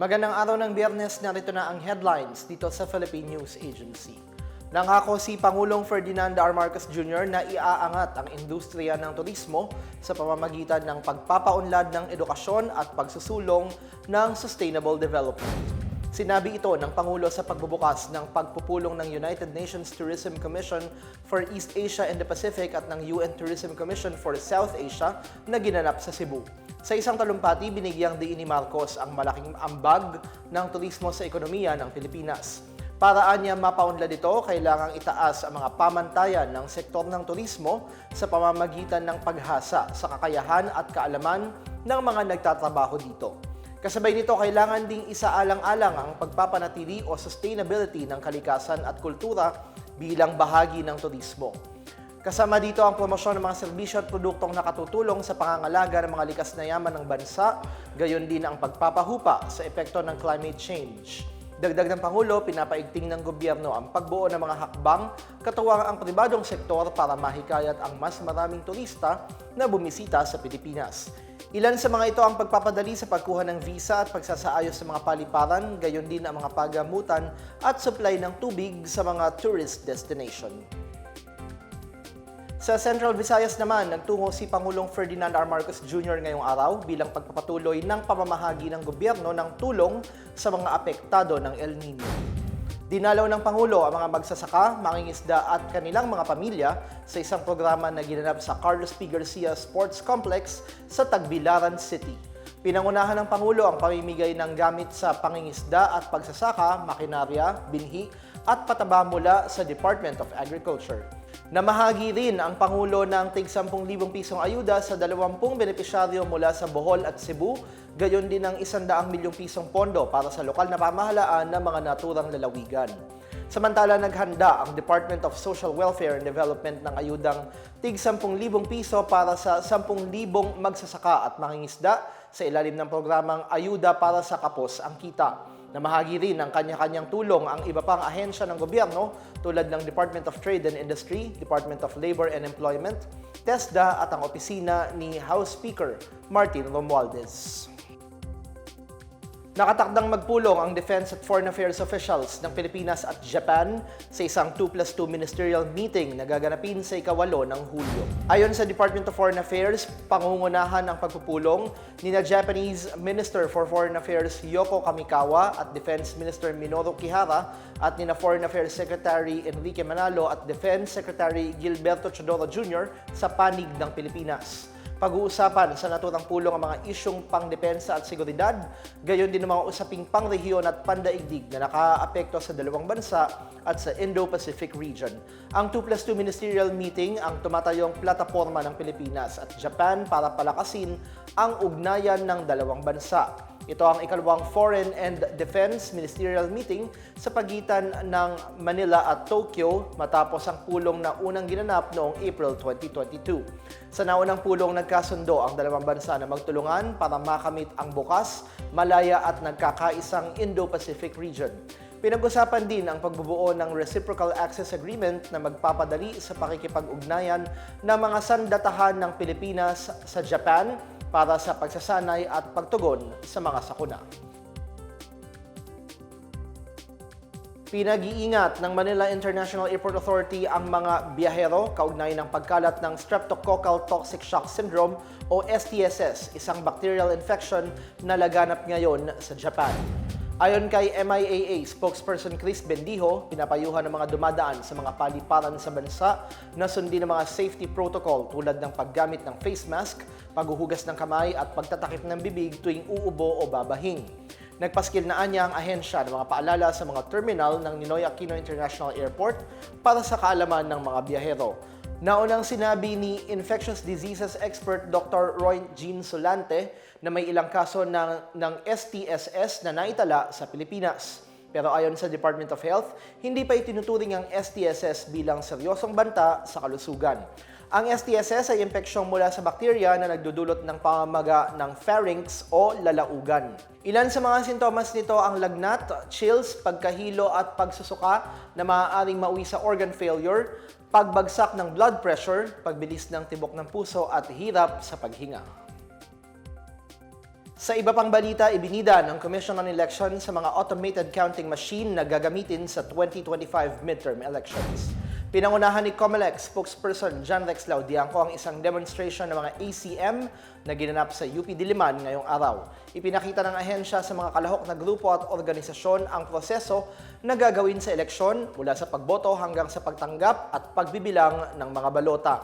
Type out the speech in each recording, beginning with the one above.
Magandang araw ng biyernes, narito na ang headlines dito sa Philippine News Agency. Nangako si Pangulong Ferdinand R. Marcos Jr. na iaangat ang industriya ng turismo sa pamamagitan ng pagpapaunlad ng edukasyon at pagsusulong ng sustainable development. Sinabi ito ng Pangulo sa pagbubukas ng pagpupulong ng United Nations Tourism Commission for East Asia and the Pacific at ng UN Tourism Commission for South Asia na ginanap sa Cebu. Sa isang talumpati, binigyang diin ni Marcos ang malaking ambag ng turismo sa ekonomiya ng Pilipinas. Paraan niya mapaunlad ito, kailangang itaas ang mga pamantayan ng sektor ng turismo sa pamamagitan ng paghasa sa kakayahan at kaalaman ng mga nagtatrabaho dito. Kasabay nito, kailangan ding isaalang-alang ang pagpapanatili o sustainability ng kalikasan at kultura bilang bahagi ng turismo. Kasama dito ang promosyon ng mga serbisyo at produktong nakatutulong sa pangangalaga ng mga likas na yaman ng bansa, gayon din ang pagpapahupa sa epekto ng climate change. Dagdag ng Pangulo, pinapaigting ng gobyerno ang pagbuo ng mga hakbang katuwang ang pribadong sektor para mahikayat ang mas maraming turista na bumisita sa Pilipinas. Ilan sa mga ito ang pagpapadali sa pagkuha ng visa at pagsasaayos sa mga paliparan, gayon din ang mga pagamutan at supply ng tubig sa mga tourist destination. Sa Central Visayas naman, nagtungo si Pangulong Ferdinand R. Marcos Jr. ngayong araw bilang pagpapatuloy ng pamamahagi ng gobyerno ng tulong sa mga apektado ng El Nino. Dinalaw ng Pangulo ang mga magsasaka, mangingisda at kanilang mga pamilya sa isang programa na ginanap sa Carlos P. Garcia Sports Complex sa Tagbilaran City. Pinangunahan ng Pangulo ang pamimigay ng gamit sa pangingisda at pagsasaka, makinarya, binhi at pataba mula sa Department of Agriculture. Namahagi rin ang Pangulo ng tig 10,000 pisong ayuda sa 20 benepisyaryo mula sa Bohol at Cebu, gayon din ang 100 milyong pisong pondo para sa lokal na pamahalaan ng mga naturang lalawigan. Samantala, naghanda ang Department of Social Welfare and Development ng ayudang tig 10,000 piso para sa 10,000 magsasaka at mangingisda sa ilalim ng programang Ayuda para sa Kapos ang Kita. Namahagi rin ng kanya-kanyang tulong ang iba pang ahensya ng gobyerno tulad ng Department of Trade and Industry, Department of Labor and Employment, TESDA at ang opisina ni House Speaker Martin Romualdez. Nakatakdang magpulong ang Defense at Foreign Affairs officials ng Pilipinas at Japan sa isang 2 plus 2 ministerial meeting na gaganapin sa ikawalo ng Hulyo. Ayon sa Department of Foreign Affairs, pangungunahan ang pagpupulong ni na Japanese Minister for Foreign Affairs Yoko Kamikawa at Defense Minister Minoru Kihara at ni na Foreign Affairs Secretary Enrique Manalo at Defense Secretary Gilberto Chodoro Jr. sa panig ng Pilipinas. Pag-uusapan sa naturang pulong ang mga isyong pangdepensa at seguridad, gayon din ang mga usaping pangrehiyon at pandaigdig na nakaapekto sa dalawang bansa at sa Indo-Pacific region. Ang 2 plus 2 ministerial meeting ang tumatayong plataforma ng Pilipinas at Japan para palakasin ang ugnayan ng dalawang bansa. Ito ang ikalawang Foreign and Defense Ministerial Meeting sa pagitan ng Manila at Tokyo matapos ang pulong na unang ginanap noong April 2022. Sa naunang pulong nagkasundo ang dalawang bansa na magtulungan para makamit ang bukas, malaya at nagkakaisang Indo-Pacific region. Pinag-usapan din ang pagbubuo ng Reciprocal Access Agreement na magpapadali sa pakikipag-ugnayan ng mga sandatahan ng Pilipinas sa Japan para sa pagsasanay at pagtugon sa mga sakuna. Pinag-iingat ng Manila International Airport Authority ang mga biyahero kaugnay ng pagkalat ng Streptococcal Toxic Shock Syndrome o STSS, isang bacterial infection na laganap ngayon sa Japan. Ayon kay MIAA spokesperson Chris Bendijo, pinapayuhan ng mga dumadaan sa mga paliparan sa bansa na sundin ang mga safety protocol tulad ng paggamit ng face mask, paghuhugas ng kamay at pagtatakip ng bibig tuwing uubo o babahing. Nagpaskil na anya ang ahensya ng mga paalala sa mga terminal ng Ninoy Aquino International Airport para sa kaalaman ng mga biyahero. Naunang sinabi ni infectious diseases expert Dr. Roy Jean Solante na may ilang kaso ng, ng STSS na naitala sa Pilipinas. Pero ayon sa Department of Health, hindi pa itinuturing ang STSS bilang seryosong banta sa kalusugan. Ang STSS ay impeksyon mula sa bakterya na nagdudulot ng pamamaga ng pharynx o lalaugan. Ilan sa mga sintomas nito ang lagnat, chills, pagkahilo at pagsusuka na maaaring mauwi sa organ failure, pagbagsak ng blood pressure, pagbilis ng tibok ng puso at hirap sa paghinga. Sa iba pang balita, ibinida ng Commission on Elections sa mga automated counting machine na gagamitin sa 2025 midterm elections. Pinangunahan ni COMELEC spokesperson John Rex Laudianco ang isang demonstration ng mga ACM na ginanap sa UP Diliman ngayong araw. Ipinakita ng ahensya sa mga kalahok na grupo at organisasyon ang proseso na gagawin sa eleksyon mula sa pagboto hanggang sa pagtanggap at pagbibilang ng mga balota.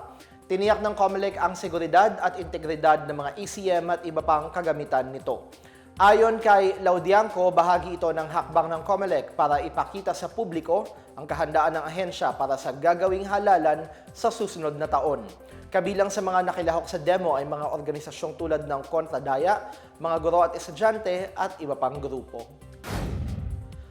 Tiniyak ng COMELEC ang seguridad at integridad ng mga ECM at iba pang kagamitan nito. Ayon kay Laudianco, bahagi ito ng hakbang ng COMELEC para ipakita sa publiko ang kahandaan ng ahensya para sa gagawing halalan sa susunod na taon. Kabilang sa mga nakilahok sa demo ay mga organisasyong tulad ng Kontra Daya, mga guro at estudyante at iba pang grupo.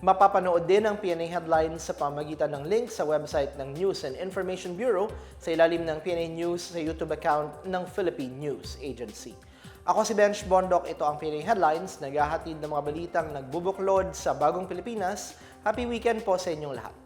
Mapapanood din ang PNA headlines sa pamagitan ng link sa website ng News and Information Bureau sa ilalim ng PNA News sa YouTube account ng Philippine News Agency. Ako si Bench Bondok, ito ang PNA Headlines, naghahatid ng mga balitang nagbubuklod sa bagong Pilipinas. Happy weekend po sa inyong lahat.